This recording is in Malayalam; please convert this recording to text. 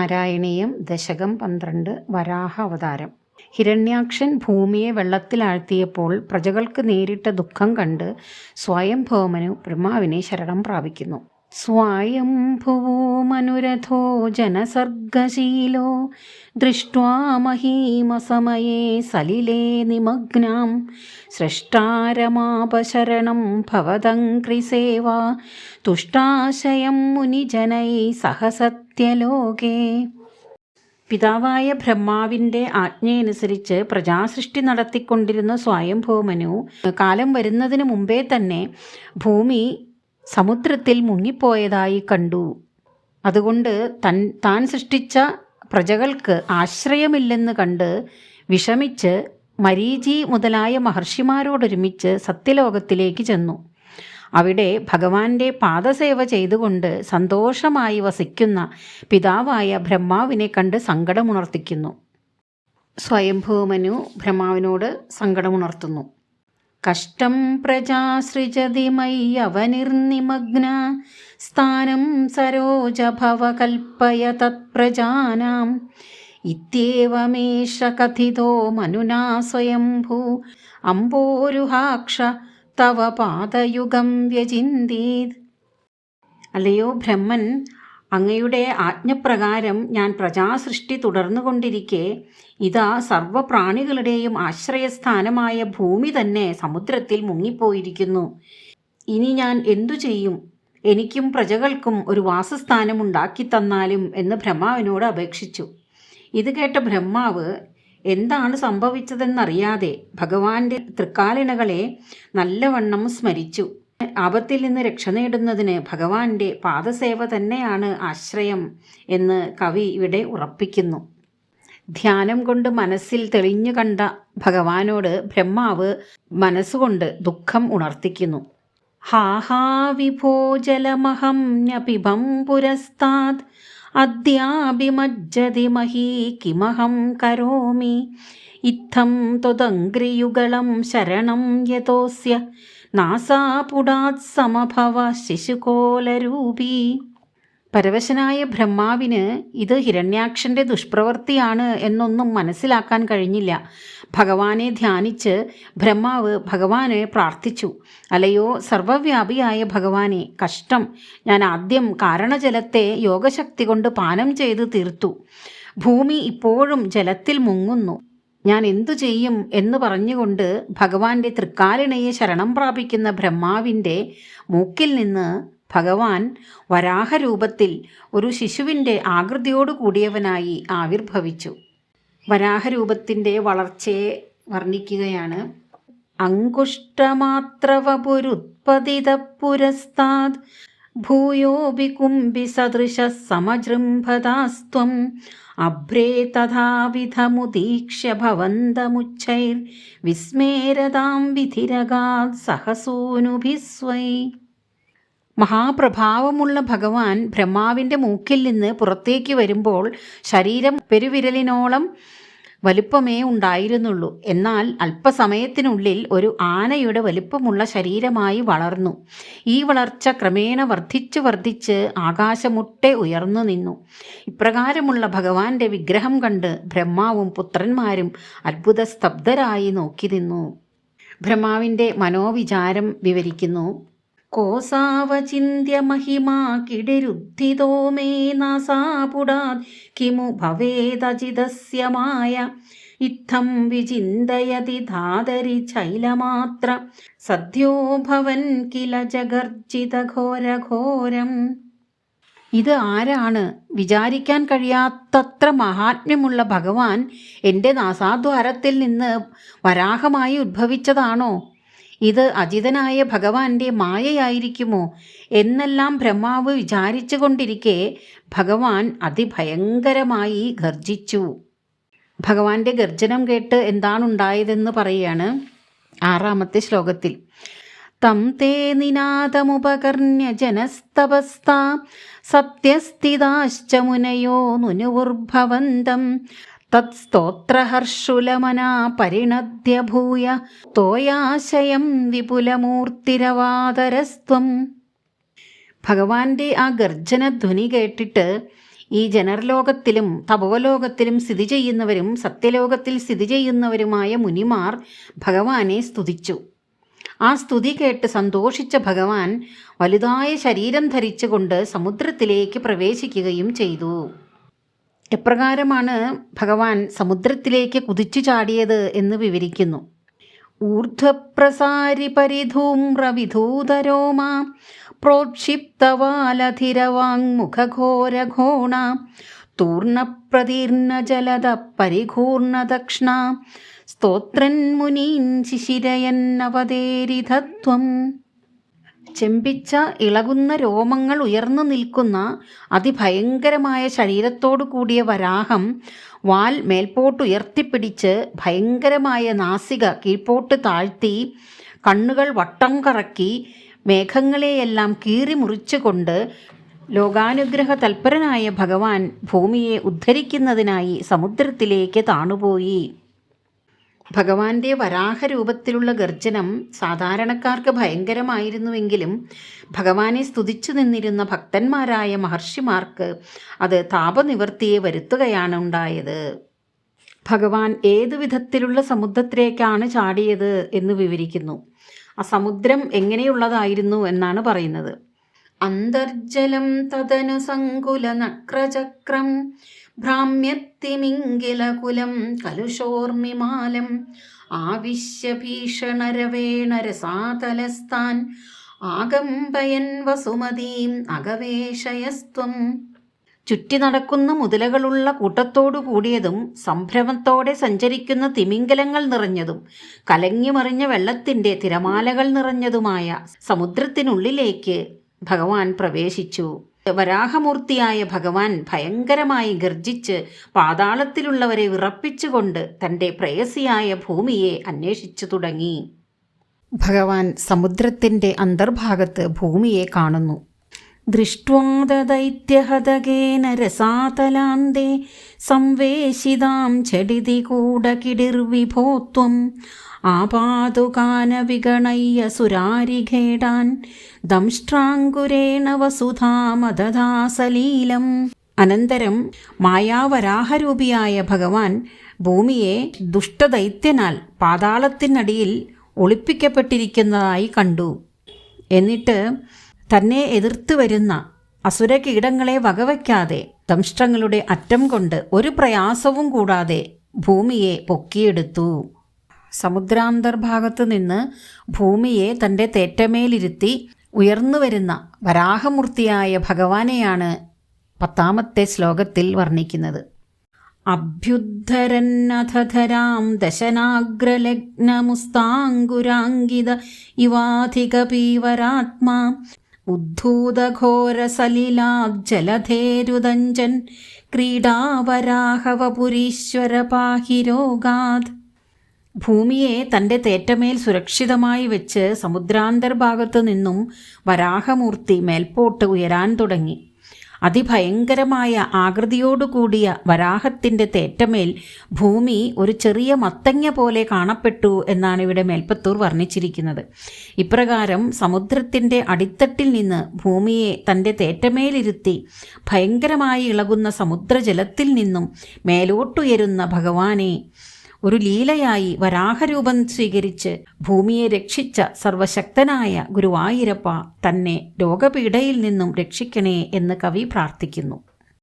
നാരായണീയം ദശകം പന്ത്രണ്ട് വരാഹ അവതാരം. ഹിരണ്യാക്ഷൻ ഭൂമിയെ വെള്ളത്തിലാഴ്ത്തിയപ്പോൾ പ്രജകൾക്ക് നേരിട്ട ദുഃഖം കണ്ട് സ്വയംഭൗമനു ബ്രഹ്മാവിനെ ശരണം പ്രാപിക്കുന്നു. സ്വായംഭുവോ മനുരഥോ ജനസർഗശീലോ ദൃഷ്ട്വാ മഹീമസമയേ സലിലേ നിമഗ്നാം. സൃഷ്ടാരമാപശരണം ഭവതങ്ക്രിസേവാ തുഷ്ടാശയം മുനിജനൈ സഹസത്യലോകേ. പിതാവായ ബ്രഹ്മാവിന്റെ ആജ്ഞയനുസരിച്ച് പ്രജാസൃഷ്ടി നടത്തിക്കൊണ്ടിരുന്ന സ്വയംഭൂമനു കാലം വരുന്നതിന് മുമ്പേ തന്നെ ഭൂമി സമുദ്രത്തിൽ മുങ്ങിപ്പോയതായി കണ്ടു. അതുകൊണ്ട് തൻ താൻ സൃഷ്ടിച്ച പ്രജകൾക്ക് ആശ്രയമില്ലെന്ന് കണ്ട് വിഷമിച്ച് മരീചി മുതലായ മഹർഷിമാരോടൊരുമിച്ച് സത്യലോകത്തിലേക്ക് ചെന്നു. അവിടെ ഭഗവാന്റെ പാദസേവ ചെയ്തുകൊണ്ട് സന്തോഷമായി വസിക്കുന്ന പിതാവായ ബ്രഹ്മാവിനെ കണ്ട് സങ്കടമുണർത്തിക്കുന്നു. സ്വയംഭൂമനു ബ്രഹ്മാവിനോട് സങ്കടമുണർത്തുന്നു. കഷ്ടം പ്രജാസൃജതി മയ്യവനിർനിമഗ്ന. സ്ഥാനം സരോജഭവകൽപ്പയ തത്പ്രജാനാം. ഇത്യേവമേഷ കഥിതോ മനുനാ സ്വയംഭൂ. അമ്പോരുഹാക്ഷ തവ പാദയുഗം വ്യചിന്തീത്. അല്ലയോ ബ്രഹ്മൻ അങ്ങയുടെ ആജ്ഞപ്രകാരം ഞാൻ പ്രജാസൃഷ്ടി തുടർന്നുകൊണ്ടിരിക്കെ ഇതാ സർവപ്രാണികളുടെയും ആശ്രയസ്ഥാനമായ ഭൂമി തന്നെ സമുദ്രത്തിൽ മുങ്ങിപ്പോയിരിക്കുന്നു. ഇനി ഞാൻ എന്തു ചെയ്യും? എനിക്കും പ്രജകൾക്കും ഒരു വാസസ്ഥാനം ഉണ്ടാക്കി തന്നാലും എന്ന് ബ്രഹ്മാവിനോട് അപേക്ഷിച്ചു. ഇത് കേട്ട ബ്രഹ്മാവ് എന്താണ് സംഭവിച്ചതെന്നറിയാതെ ഭഗവാന്റെ തൃക്കാലിണകളെ നല്ലവണ്ണം സ്മരിച്ചു. ആപത്തിൽ നിന്ന് രക്ഷ നേടുന്നതിന് ഭഗവാന്റെ പാദസേവ തന്നെയാണ് ആശ്രയം എന്ന് കവി ഇവിടെ ഉറപ്പിക്കുന്നു. ധ്യാനം കൊണ്ട് മനസ്സിൽ തെളിഞ്ഞു കണ്ട ഭഗവാനോട് ബ്രഹ്മാവ് മനസ്സുകൊണ്ട് ദുഃഖം ഉണർത്തിക്കുന്നു. ഹാഹാ പുരസ്താത് അദ്യാഭിമജ്ജതി മഹീ കിമഹം കരോമി. ഇത്തം ത്വദംഗ്രിയുഗളം ശരണം നാസാപുടാത് സമഭവ ശിശുകോലരൂപി. പരവശനായ ബ്രഹ്മാവിന് ഇത് ഹിരണ്യാക്ഷന്റെ ദുഷ്പ്രവൃത്തിയാണ് എന്നൊന്നും മനസ്സിലാക്കാൻ കഴിഞ്ഞില്ല. ഭഗവാനെ ധ്യാനിച്ച് ബ്രഹ്മാവ് ഭഗവാനെ പ്രാർത്ഥിച്ചു. അലയോ സർവവ്യാപിയായ ഭഗവാനെ കഷ്ടം. ഞാൻ ആദ്യം കാരണജലത്തെ യോഗശക്തി കൊണ്ട് പാനം ചെയ്ത് തീർത്തു. ഭൂമി ഇപ്പോഴും ജലത്തിൽ മുങ്ങുന്നു. ഞാൻ എന്തു ചെയ്യും എന്ന് പറഞ്ഞുകൊണ്ട് ഭഗവാന്റെ തൃക്കാലിണയെ ശരണം പ്രാപിക്കുന്ന ബ്രഹ്മാവിന്റെ മൂക്കിൽ നിന്ന് ഭഗവാൻ വരാഹരൂപത്തിൽ ഒരു ശിശുവിന്റെ ആകൃതിയോടു കൂടിയവനായി ആവിർഭവിച്ചു. വരാഹരൂപത്തിന്റെ വളർച്ചയെ വർണിക്കുകയാണ്. അങ്കുഷ്ടമാത്രവപുരുത്പതിത പുരസ്താത് ഭൂയോപി കുംഭി സദൃശ സമജൃംഭതാസ്ത്വം അഭ്രേ തഥാവിധമുദീക്ഷ്യ ഭവന്തമുച്ചൈർ വിസ്മേരതാം വിധിരകാത് സഹസൂനുഭിസ്വൈ. മഹാപ്രഭാവമുള്ള ഭഗവാൻ ബ്രഹ്മാവിന്റെ മൂക്കിൽ നിന്ന് പുറത്തേക്ക് വരുമ്പോൾ ശരീരം പെരുവിരലിനോളം വലിപ്പമേ ഉണ്ടായിരുന്നുള്ളൂ. എന്നാൽ അല്പസമയത്തിനുള്ളിൽ ഒരു ആനയുടെ വലിപ്പമുള്ള ശരീരമായി വളർന്നു. ഈ വളർച്ച ക്രമേണ വർദ്ധിച്ചു വർദ്ധിച്ച് ആകാശമുട്ടെ ഉയർന്നു നിന്നു. ഇപ്രകാരമുള്ള ഭഗവാന്റെ വിഗ്രഹം കണ്ട് ബ്രഹ്മാവും പുത്രന്മാരും അത്ഭുത സ്തബ്ധരായി നോക്കി നിന്നു. ബ്രഹ്മാവിന്റെ മനോവിചാരം വിവരിക്കുന്നു. കോസാവചിന്യ महिमा किडिरुद्धितो मे नासापुडात् किमु भवेदजितस्य മായ ഇത്തം വിചിന്തയതി ധാതരി ചൈലമാത്ര സദ്യോ ഭവൻ കില ജഗർജിത ഘോരഘോരം ഇത് ആരാണ് വിചാരിക്കാൻ കഴിയാത്തത്ര മഹാത്മ്യമുള്ള ഭഗവാൻ എൻ്റെ നാസാദ്വാരത്തിൽ നിന്ന് വരാഹമായി ഉദ്ഭവിച്ചതാണോ ഇത് അജിതനായ ഭഗവാന്റെ മായയായിരിക്കുമോ? എന്നെല്ലാം ബ്രഹ്മാവ് വിചാരിച്ചു കൊണ്ടിരിക്കെ ഭഗവാൻ അതിഭയങ്കരമായി ഗർജിച്ചു ഭഗവാന്റെ ഗർജനം കേട്ട് എന്താണുണ്ടായതെന്ന് പറയുകയാണ് ആറാമത്തെ ശ്ലോകത്തിൽ. തം തേ നിനാദമുപകർണ്യ ജനസ്തപസ്ത സത്യസ്ഥിതാശ്ച മുനയോ നുനുവുർഭവന്തം തത്സ്തോത്രഹർഷുലമനാ പരിണദ്യ ഭൂയ തോയാശയം വിപുലമൂർത്തിരവാതരസ്ത്വം ഭഗവാന്റെ ആ ഗർജനധ്വനി കേട്ടിട്ട് ഈ ജനർലോകത്തിലും തപോലോകത്തിലും സ്ഥിതി ചെയ്യുന്നവരും സത്യലോകത്തിൽ സ്ഥിതി ചെയ്യുന്നവരുമായ മുനിമാർ ഭഗവാനെ സ്തുതിച്ചു. ആ സ്തുതി കേട്ട് സന്തോഷിച്ച ഭഗവാൻ വലുതായ ശരീരം ധരിച്ചുകൊണ്ട് സമുദ്രത്തിലേക്ക് പ്രവേശിക്കുകയും ചെയ്തു. എപ്രകാരമാണ് ഭഗവാൻ സമുദ്രത്തിലേക്ക് കുതിച്ചു ചാടിയത് എന്ന് വിവരിക്കുന്നു. ഊർധ്വപ്രസാരി പരിധൂമ്രവിധൂതരോമ പ്രോക്ഷിപ്തവാലധിരവാങ്മുഖഘോരഘോണ തൂർണപ്രതീർണ ജലത പരിഘൂർണദക്ഷ്ണ സ്തോത്രൻ മുനീൻ ശിശിരയന്നവതേരിധത്വം ചെമ്പിച്ച ഇളകുന്ന രോമങ്ങൾ ഉയർന്നു നിൽക്കുന്ന അതിഭയങ്കരമായ ശരീരത്തോടു കൂടിയ വരാഹം വാൽ മേൽപോട്ട് ഉയർത്തിപ്പിടിച്ച് ഭയങ്കരമായ നാസിക കീഴ്പോട്ട് താഴ്ത്തി കണ്ണുകൾ വട്ടം കറക്കി മേഘങ്ങളെയെല്ലാം കീറി മുറിച്ചുകൊണ്ട് ലോകാനുഗ്രഹ തൽപരനായ ഭഗവാൻ ഭൂമിയെ ഉദ്ധരിക്കുന്നതിനായി സമുദ്രത്തിലേക്ക് താണുപോയി. ഭഗവാന്റെ വരാഹരൂപത്തിലുള്ള ഗർജനം സാധാരണക്കാർക്ക് ഭയങ്കരമായിരുന്നുവെങ്കിലും ഭഗവാനെ സ്തുതിച്ചു നിന്നിരുന്ന ഭക്തന്മാരായ മഹർഷിമാർക്ക് അത് താപനിവർത്തിയെ വരുത്തുകയാണ് ഉണ്ടായത്. ഭഗവാൻ ഏതു വിധത്തിലുള്ള സമുദ്രത്തിലേക്കാണ് ചാടിയത് എന്ന് വിവരിക്കുന്നു. ആ സമുദ്രം എങ്ങനെയുള്ളതായിരുന്നു എന്നാണ് പറയുന്നത്. അന്തർജലം തദനു സങ്കുല നക്രചക്രം ഭ്രാമ്യത്തിമിംഗിലകുലം കലുഷോർമിമാലം ആവിശ്യ ഭീഷണരവേണരസാതലസ്ഥാൻ ആകമ്പയൻ വസുമതീം അകവേശയസ്ത്വം ചുറ്റി നടക്കുന്ന മുതലകളുള്ള കൂട്ടത്തോടു കൂടിയതും സംഭ്രമത്തോടെ സഞ്ചരിക്കുന്ന തിമിംഗലങ്ങൾ നിറഞ്ഞതും കലങ്ങിമറിഞ്ഞ വെള്ളത്തിന്റെ തിരമാലകൾ നിറഞ്ഞതുമായ സമുദ്രത്തിനുള്ളിലേക്ക് ഭഗവാൻ പ്രവേശിച്ചു. വരാഹമൂർത്തിയായ ഭഗവാൻ ഭയങ്കരമായി ഗർജിച്ച് പാതാളത്തിലുള്ളവരെ വിറപ്പിച്ചുകൊണ്ട് തന്റെ പ്രേയസിയായ ഭൂമിയെ അന്വേഷിച്ചു തുടങ്ങി. ഭഗവാൻ സമുദ്രത്തിന്റെ അന്തർഭാഗത്ത് ഭൂമിയെ കാണുന്നു. ദൃഷ്ട്വാദൈത്യഹതകേന സംവേശിതാം ചടിതി കൂടകിടിർവിഭോത്വം ആപാതുകാനവിഗണയ്യ സുരാരിഘേടാൻ ദംഷ്ട്രാങ്കുരേണ വസുധാമദാസലീലം അനന്തരം മായാവരാഹരൂപിയായ ഭഗവാൻ ഭൂമിയെ ദുഷ്ടദൈത്യനാൽ പാതാളത്തിനടിയിൽ ഒളിപ്പിക്കപ്പെട്ടിരിക്കുന്നതായി കണ്ടു. എന്നിട്ട് തന്നെ എതിർത്ത് വരുന്ന അസുര കീടങ്ങളെ വകവയ്ക്കാതെ ദംഷ്ട്രങ്ങളുടെ അറ്റം കൊണ്ട് ഒരു പ്രയാസവും കൂടാതെ ഭൂമിയെ പൊക്കിയെടുത്തു. സമുദ്രാന്തർഭാഗത്ത് നിന്ന് ഭൂമിയെ തന്റെ തേറ്റമേലിരുത്തി ഉയർന്നു വരുന്ന വരാഹമൂർത്തിയായ ഭഗവാനെയാണ് പത്താമത്തെ ശ്ലോകത്തിൽ വർണിക്കുന്നത്. അഭ്യുദ്ധരന്നഥരാം ദശനാഗ്രലഗ്നമുസ്താങ്കുരാങ്കിത ഇവാധികപീവരാത്മാ ഉദ്ധൂതഘോരസലിലാബ്ജലധേരുദഞ്ചൻ ക്രീഡാവരാഹവപുരീശ്വര പാഹി രോഗാത് ഭൂമിയെ തന്റെ തേറ്റമേൽ സുരക്ഷിതമായി വെച്ച് സമുദ്രാന്തർഭാഗത്തു നിന്നും വരാഹമൂർത്തി മേൽപോട്ട് ഉയരാൻ തുടങ്ങി. അതിഭയങ്കരമായ ആകൃതിയോടുകൂടിയ വരാഹത്തിന്റെ തേറ്റമേൽ ഭൂമി ഒരു ചെറിയ മത്തങ്ങ പോലെ കാണപ്പെട്ടു എന്നാണ് ഇവിടെ മേൽപ്പത്തൂർ വർണിച്ചിരിക്കുന്നത്. ഇപ്രകാരം സമുദ്രത്തിന്റെ അടിത്തട്ടിൽ നിന്ന് ഭൂമിയെ തന്റെ തേറ്റമേലിരുത്തി ഭയങ്കരമായി ഇളകുന്ന സമുദ്രജലത്തിൽ നിന്നും മേലോട്ടുയരുന്ന ഭഗവാനെ ഒരു ലീലയായി വരാഹരൂപം സ്വീകരിച്ച് ഭൂമിയെ രക്ഷിച്ച സർവശക്തനായ ഗുരുവായൂരപ്പ തന്നെ രോഗപീഠയിൽ നിന്നും രക്ഷിക്കണേ എന്ന് കവി പ്രാർത്ഥിക്കുന്നു.